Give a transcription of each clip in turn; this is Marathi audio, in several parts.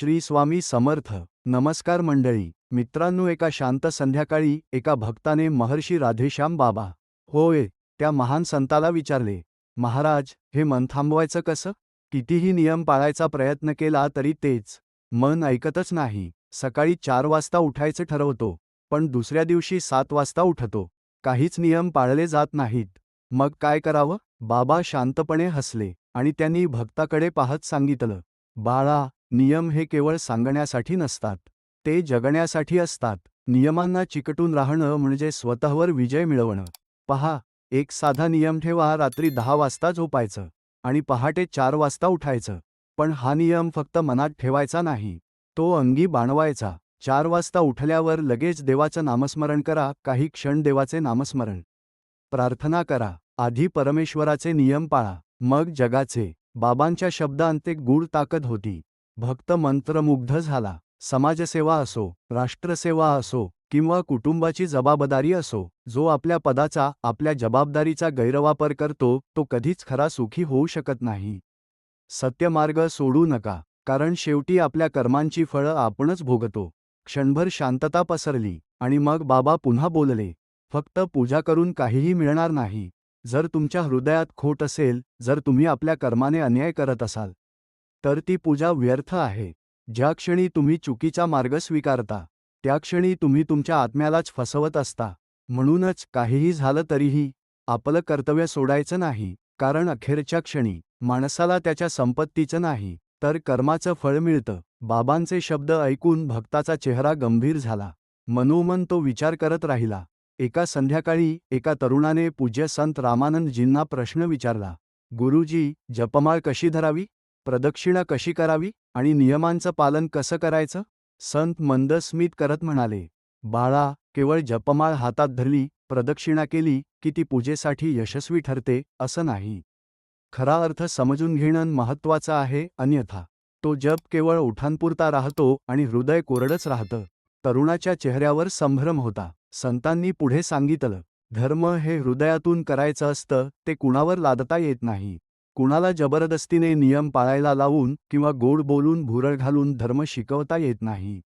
श्री स्वामी समर्थ. नमस्कार मंडळी. मित्रांनो एका शांत संध्याकाळी एका भक्ताने महर्षी राधेश्याम बाबा. होय त्या महान संताला विचारले महाराज हे मन थांबवायचं कसं? कितीही नियम पाळायचा प्रयत्न केला तरी तेच. मन ऐकतच नाही. सकाळी चार वाजता उठायचं ठरवतो पण दुसऱ्या दिवशी सात वाजता उठतो. काहीच नियम पाळले जात नाहीत. मग काय करावं? बाबा शांतपणे हसले आणि त्यांनी भक्ताकडे पाहत सांगितलं बाळा नियम हे केवळ सांगण्यासाठी नसतात. ते जगण्यासाठी असतात. नियमांना चिकटून राहणं म्हणजे स्वतःवर विजय मिळवणं. पहा एक साधा नियम ठेवा रात्री दहा वाजता झोपायचं आणि पहाटे चार वाजता उठायचं. पण हा नियम फक्त मनात ठेवायचा नाही. तो अंगी बाणवायचा. चार वाजता उठल्यावर लगेच देवाचं नामस्मरण करा काही क्षण देवाचे नामस्मरण. प्रार्थना करा. आधी परमेश्वराचे नियम पाळा. मग जगाचे. बाबांच्या शब्दांत एक गूढ ताकद होती. भक्त मंत्रमुग्ध झाला. समाजसेवा असो राष्ट्रसेवा असो किंवा कुटुंबाची जबाबदारी असो जो आपल्या पदाचा आपल्या जबाबदारीचा गैरवापर करतो तो कधीच खरा सुखी होऊ शकत नाही. सत्यमार्ग सोडू नका कारण शेवटी आपल्या कर्मांची फळं आपणच भोगतो. क्षणभर शांतता पसरली आणि मग बाबा पुन्हा बोलले फक्त पूजा करून काहीही मिळणार नाही. जर तुमच्या हृदयात खोट असेल जर तुम्ही आपल्या कर्माने अन्याय करत असाल तर ती पूजा व्यर्थ आहे. ज्या क्षणी तुम्ही चुकीचा मार्ग स्वीकारता त्या क्षणी तुम्ही तुमच्या आत्म्यालाच फसवत असता. म्हणूनच काहीही झालं तरीही आपलं कर्तव्य सोडायचं नाही कारण अखेरच्या क्षणी माणसाला त्याच्या संपत्तीचं नाही तर कर्माचं फळ मिळतं. बाबांचे शब्द ऐकून भक्ताचा चेहरा गंभीर झाला. मनोमन तो विचार करत राहिला एका संध्याकाळी एका तरुणाने पूज्य संत रामानंदजींना प्रश्न विचारला गुरुजी जपमाळ कशी धरावी? प्रदक्षिणा कशी करावी? आणि नियमांचं पालन कसं करायचं? संत मंद स्मित करत म्हणाले बाळा केवळ जपमाळ हातात धरली प्रदक्षिणा केली की ती पूजेसाठी यशस्वी ठरते असं नाही. खरा अर्थ समजून घेणं महत्त्वाचं आहे अन्यथा तो जप केवळ ओठांपुरता राहतो आणि हृदय कोरडच राहतं. तरुणाच्या चेहऱ्यावर संभ्रम होता. संतांनी पुढे सांगितलं धर्म हे हृदयातून करायचं असतं ते कुणावर लादता येत नाही. कुणाला जबरदस्तीने नियम पाळायला लावून किंवा गोड बोलून भुरळ घालून धर्म शिकवता येत नाही.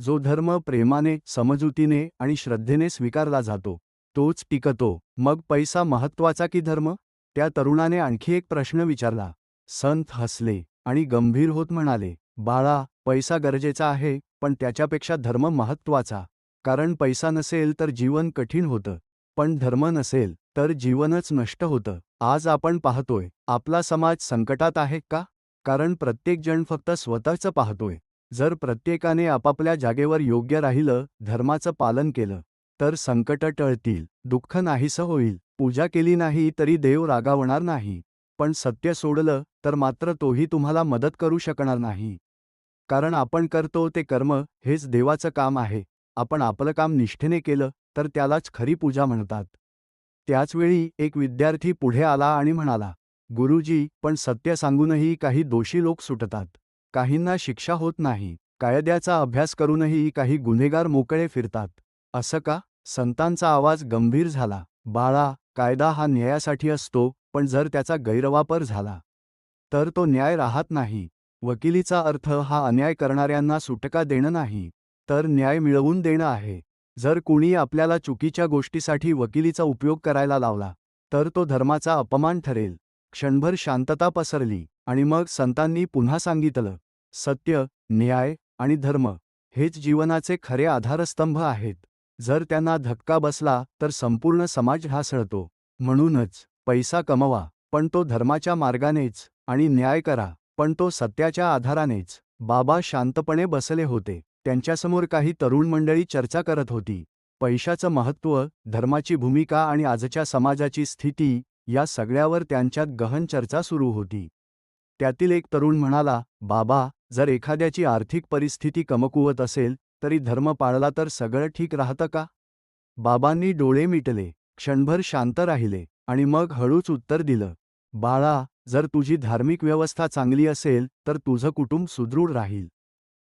जो धर्म प्रेमाने समजुतीने आणि श्रद्धेने स्वीकारला जातो तोच टिकतो. मग पैसा महत्त्वाचा की धर्म? त्या तरुणाने आणखी एक प्रश्न विचारला. संत हसले आणि गंभीर होत म्हणाले बाळा पैसा गरजेचा आहे पण त्याच्यापेक्षा धर्म महत्त्वाचा कारण पैसा नसेल तर जीवन कठीण होतं. पण धर्म नसेल तर जीवनच नष्ट होतं. आज आपण पाहतोय आपला समाज संकटात आहे का? कारण प्रत्येकजण फक्त स्वतःचं पाहतोय. जर प्रत्येकाने आपापल्या जागेवर योग्य राहिलं धर्माचं पालन केलं तर संकट टळतील दुःख नाहीसं होईल पूजा केली नाही तरी देव रागावणार नाही. पण सत्य सोडलं तर मात्र तोही तुम्हाला मदत करू शकणार नाही. कारण आपण करतो ते कर्म हेच देवाचं काम आहे. आपण आपलं काम निष्ठेने केलं तर त्यालाच खरी पूजा म्हणतात. त्याचवेळी एक विद्यार्थी पुढे आला आणि म्हणाला गुरुजी पण सत्य सांगूनही काही दोषी लोक सुटतात. काहींना शिक्षा होत नाही. कायद्याचा अभ्यास करूनही काही गुन्हेगार मोकळे फिरतात. असं का? संतांचा आवाज गंभीर झाला. बाळा कायदा हा न्यायासाठी असतो पण जर त्याचा गैरवापर झाला तर तो न्याय राहत नाही. वकिलीचा अर्थ हा अन्याय करणाऱ्यांना सुटका देणं नाही. तर न्याय मिळवून देणं आहे. जर कुणी आपल्याला चुकीच्या गोष्टीसाठी वकिलीचा उपयोग करायला लावला तर तो धर्माचा अपमान ठरेल. क्षणभर शांतता पसरली आणि मग संतांनी पुन्हा सांगितलं सत्य न्याय आणि धर्म हेच जीवनाचे खरे आधारस्तंभ आहेत. जर त्यांना धक्का बसला तर संपूर्ण समाज ढासळतो. म्हणूनच पैसा कमवा पण तो धर्माच्या मार्गानेच आणि न्याय करा पण तो सत्याच्या आधारानेच. बाबा शांतपणे बसले होते. त्यांच्यासमोर काही तरुण मंडळी चर्चा करत होती. पैशाचं महत्त्व धर्माची भूमिका आणि आजच्या समाजाची स्थिती या सगळ्यावर त्यांच्यात गहन चर्चा सुरू होती. त्यातील एक तरुण म्हणाला बाबा जर एखाद्याची आर्थिक परिस्थिती कमकुवत असेल तरी धर्म पाळला तर सगळं ठीक राहतं का? बाबांनी डोळे मिटले क्षणभर शांत राहिले आणि मग हळूच उत्तर दिलं बाळा जर तुझी धार्मिक व्यवस्था चांगली असेल तर तुझं कुटुंब सुदृढ राहील.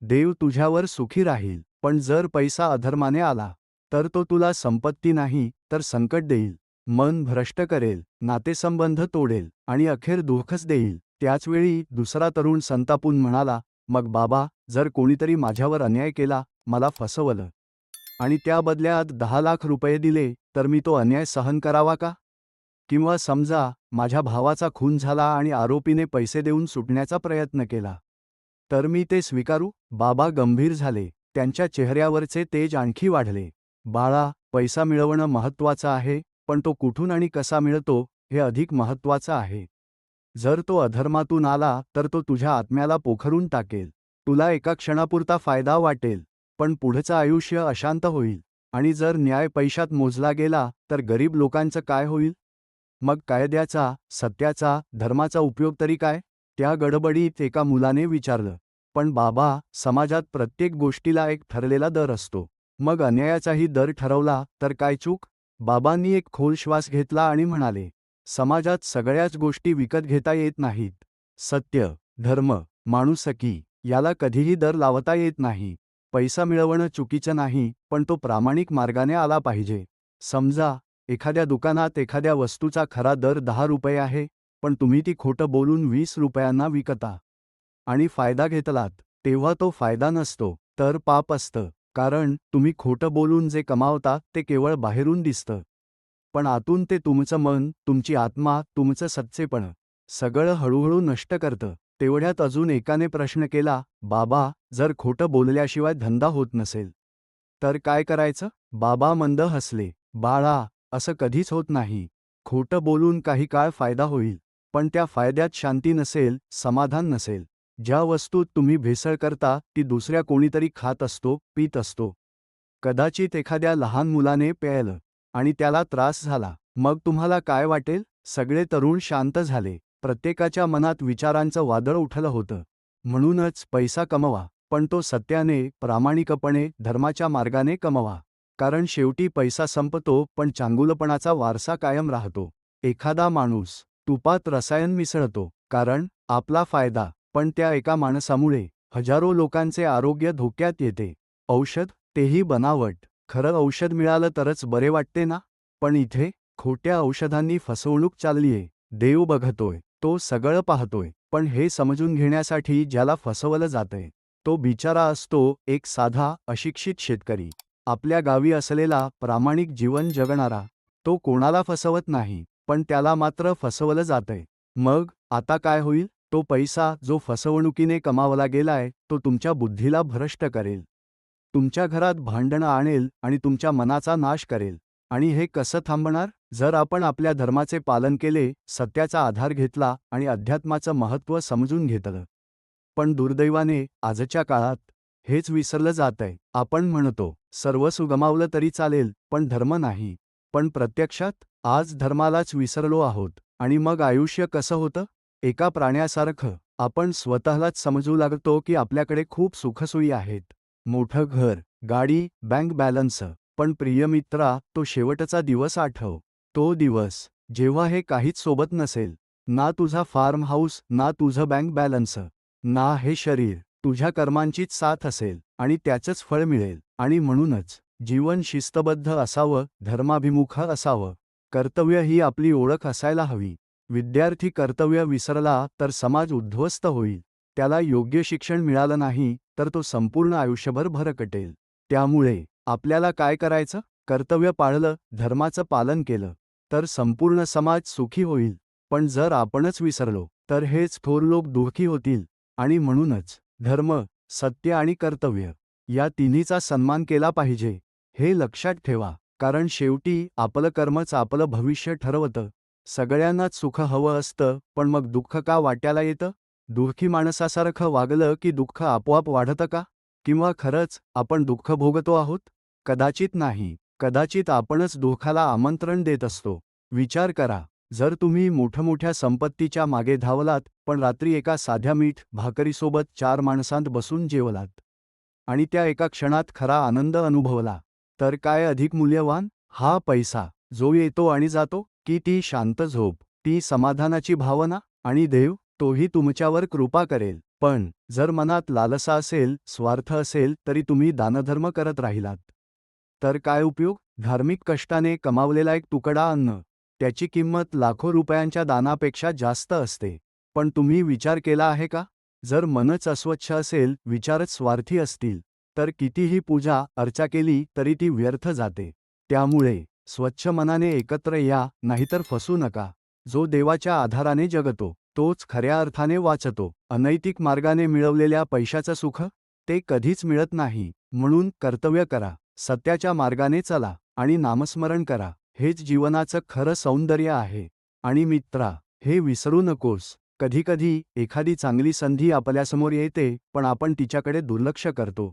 देव तुझ्यावर सुखी राहील पण जर पैसा अधर्माने आला तर तो तुला संपत्ती नाही तर संकट देईल. मन भ्रष्ट करेल नातेसंबंध तोडेल आणि अखेर दुःखच देईल. त्याचवेळी दुसरा तरुण संतापून म्हणाला मग बाबा जर कोणीतरी माझ्यावर अन्याय केला मला फसवलं आणि त्या बदल्यात दहा लाख रुपये दिले तर मी तो अन्याय सहन करावा का? किंवा समजा माझ्या भावाचा खून झाला आणि आरोपीने पैसे देऊन सुटण्याचा प्रयत्न केला तर मी ते स्वीकारू. बाबा गंभीर झाले. त्यांच्या चेहऱ्यावरचे तेज आणखी वाढले. बाळा पैसा मिळवणं महत्त्वाचं आहे पण तो कुठून आणि कसा मिळतो हे अधिक महत्त्वाचं आहे. जर तो अधर्मातून आला तर तो तुझ्या आत्म्याला पोखरून टाकेल. तुला एका क्षणापुरता फायदा वाटेल पण पुढचं आयुष्य अशांत होईल. आणि जर न्याय पैशात मोजला गेला तर गरीब लोकांचं काय होईल? मग कायद्याचा सत्याचा धर्माचा उपयोग तरी काय? त्या गडबडीत एका मुलाने विचारलं पण बाबा समाजात प्रत्येक गोष्टीला एक ठरलेला दर असतो. मग अन्यायाचाही दर ठरवला तर काय चूक बाबांनी एक खोल श्वास घेतला आणि म्हणाले समाजात सगळ्याच गोष्टी विकत घेता येत नाहीत. सत्य धर्म माणुसकी याला कधीही दर लावता येत नाही. पैसा मिळवणं चुकीचं नाही पण तो प्रामाणिक मार्गाने आला पाहिजे. समजा एखाद्या दुकानात एखाद्या वस्तूचा खरा दर दहा रुपये आहे पण तुम्ही ती खोटं बोलून वीस रुपयांना विकता. आणि फायदा घेतलात तेव्हा तो फायदा नसतो तर पाप असतं कारण तुम्ही खोटं बोलून जे कमावता ते केवळ बाहेरून दिसतं. पण आतून ते तुमचं मन तुमची आत्मा तुमचं सच्चेपण सगळं हळूहळू नष्ट करतं. तेवढ्यात अजून एकाने प्रश्न केला बाबा जर खोटं बोलल्याशिवाय धंदा होत नसेल तर काय करायचं? बाबा मंद हसले बाळा असं कधीच होत नाही. खोटं बोलून काही काळ फायदा होईल. पण त्या फायद्यात शांती नसेल समाधान नसेल. ज्या वस्तूत तुम्ही भेसळ करता ती दुसऱ्या कोणीतरी खात असतो पीत असतो. कदाचित एखाद्या लहान मुलाने प्यायलं आणि त्याला त्रास झाला. मग तुम्हाला काय वाटेल? सगळे तरुण शांत झाले. प्रत्येकाच्या मनात विचारांचं वादळ उठलं होतं. म्हणूनच पैसा कमवा पण तो सत्याने प्रामाणिकपणे धर्माच्या मार्गाने कमवा. कारण शेवटी पैसा संपतो पण चांगुलपणाचा वारसा कायम राहतो. एखादा माणूस तुपात रसायन मिसळतो कारण आपला फायदा पण त्या एका माणसामुळे हजारो लोकांचे आरोग्य धोक्यात येते. औषध तेही बनावट. खरं औषध मिळालं तरच बरे वाटते ना? पण इथे खोट्या औषधांनी फसवणूक चाललीये. देव बघतोय तो सगळं पाहतोय पण हे समजून घेण्यासाठी ज्याला फसवलं जातंय तो बिचारा असतो एक साधा अशिक्षित शेतकरी. आपल्या गावी असलेला प्रामाणिक जीवन जगणारा तो कोणाला फसवत नाही? पण त्याला मात्र फसवलं जातंय. मग आता काय होईल? तो पैसा जो फसवणुकीने कमावला गेलाय तो तुमच्या बुद्धीला भ्रष्ट करेल. तुमच्या घरात भांडणं आणेल आणि तुमच्या मनाचा नाश करेल. आणि हे कसं थांबणार? जर आपण आपल्या धर्माचे पालन केले सत्याचा आधार घेतला आणि अध्यात्माचं महत्त्व समजून घेतलं. पण दुर्दैवाने आजच्या काळात हेच विसरलं जातंय. आपण म्हणतो सर्व सुगमावलं तरी चालेल पण धर्म नाही. पण प्रत्यक्षात आज धर्मालाच विसरलो आहोत. आणि मग आयुष्य कसं होतं? एका प्राण्यासारखं. आपण स्वतःलाच समजू लागतो की आपल्याकडे खूप सुखसोयी आहेत. मोठं घर गाडी बँक बॅलन्स. पण प्रिय मित्रा तो शेवटचा दिवस आठव. तो दिवस जेव्हा हे काहीच सोबत नसेल. ना तुझा फार्म हाऊस ना तुझं बँक बॅलन्स. ना हे शरीर तुझ्या कर्मांचीच साथ असेल. आणि त्याचंच फळ मिळेल. आणि म्हणूनच जीवन शिस्तबद्ध असावं धर्माभिमुख असावं. कर्तव्य ही आपली ओळख असायला हवी. विद्यार्थी कर्तव्य विसरला तर समाज उद्ध्वस्त होईल. त्याला योग्य शिक्षण मिळालं नाही तर तो संपूर्ण आयुष्यभर भरकटेल. त्यामुळे आपल्याला काय करायचं? कर्तव्य पाळलं धर्माचं पालन केलं तर संपूर्ण समाज सुखी होईल. पण जर आपणच विसरलो तर हेच थोर लोक दुःखी होतील. आणि म्हणूनच धर्म सत्य आणि कर्तव्य या तिन्हीचा सन्मान केला पाहिजे हे लक्षात ठेवा. कारण शेवटी आपलं कर्मच आपलं भविष्य ठरवतं. सगळ्यांनाच सुख हवं असतं पण मग दुःख का वाट्याला येतं? दुःखी माणसासारखं वागलं की दुःख आपोआप वाढतं का? किंवा खरंच आपण दुःख भोगतो आहोत? कदाचित नाही. कदाचित आपणच दुःखाला आमंत्रण देत असतो. विचार करा. जर तुम्ही मोठमोठ्या संपत्तीच्या मागे धावलात पण रात्री एका साध्या मीठ भाकरीसोबत चार माणसांत बसून जेवलात आणि त्या एका क्षणात खरा आनंद अनुभवला तर काय अधिक मूल्यवान? हा पैसा जो येतो आणि जातो की ती शांत झोप ती समाधानाची भावना आणि देव तोही तुमच्यावर कृपा करेल. पण जर मनात लालसा असेल स्वार्थ असेल तरी तुम्ही दानधर्म करत राहिलात. तर काय उपयोग? धार्मिक कष्टाने कमावलेला एक तुकडा अन्न त्याची किंमत लाखो रुपयांच्या दानापेक्षा जास्त असते. पण तुम्ही विचार केला आहे का? जर मनच अस्वच्छ असेल विचारच स्वार्थी असतील. तर कितीही पूजा अर्चा केली तरी ती व्यर्थ जाते. त्यामुळे स्वच्छ मनाने एकत्र या नाहीतर फसू नका. जो देवाच्या आधाराने जगतो तोच खऱ्या अर्थाने वाचतो. अनैतिक मार्गाने मिळवलेल्या पैशाचं सुख ते कधीच मिळत नाही. म्हणून कर्तव्य करा. सत्याच्या मार्गाने चला आणि नामस्मरण करा. हेच जीवनाचं खरं सौंदर्य आहे. आणि मित्रा हे विसरू नकोस. कधीकधी एखादी चांगली संधी आपल्यासमोर येते पण आपण तिच्याकडे दुर्लक्ष करतो.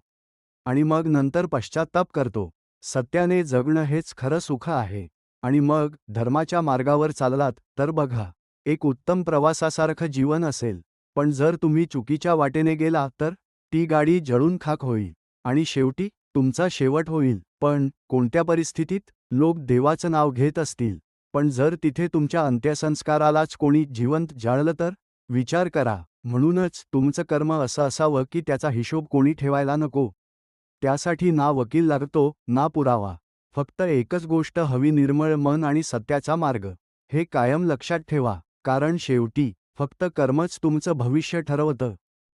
आणि मग नंतर पश्चाताप करतो. सत्याने जगणं हेच खरं सुख आहे. आणि मग धर्माच्या मार्गावर चाललात तर बघा एक उत्तम प्रवासासारखं जीवन असेल. पण जर तुम्ही चुकीच्या वाटेने गेला तर ती गाडी जळून खाक होईल. आणि शेवटी तुमचा शेवट होईल. पण कोणत्या परिस्थितीत? लोक देवाचं नाव घेत असतील. पण जर तिथे तुमच्या अंत्यसंस्कारालाच कोणी जिवंत जाळलं तर? विचार करा. म्हणूनच तुमचं कर्म असं असावं की त्याचा हिशोब कोणी ठेवायला नको. त्यासाठी ना वकील लागतो ना पुरावा. फक्त एकच गोष्ट हवी निर्मळ मन आणि सत्याचा मार्ग. हे कायम लक्षात ठेवा कारण शेवटी फक्त कर्मच तुमचं भविष्य ठरवतं.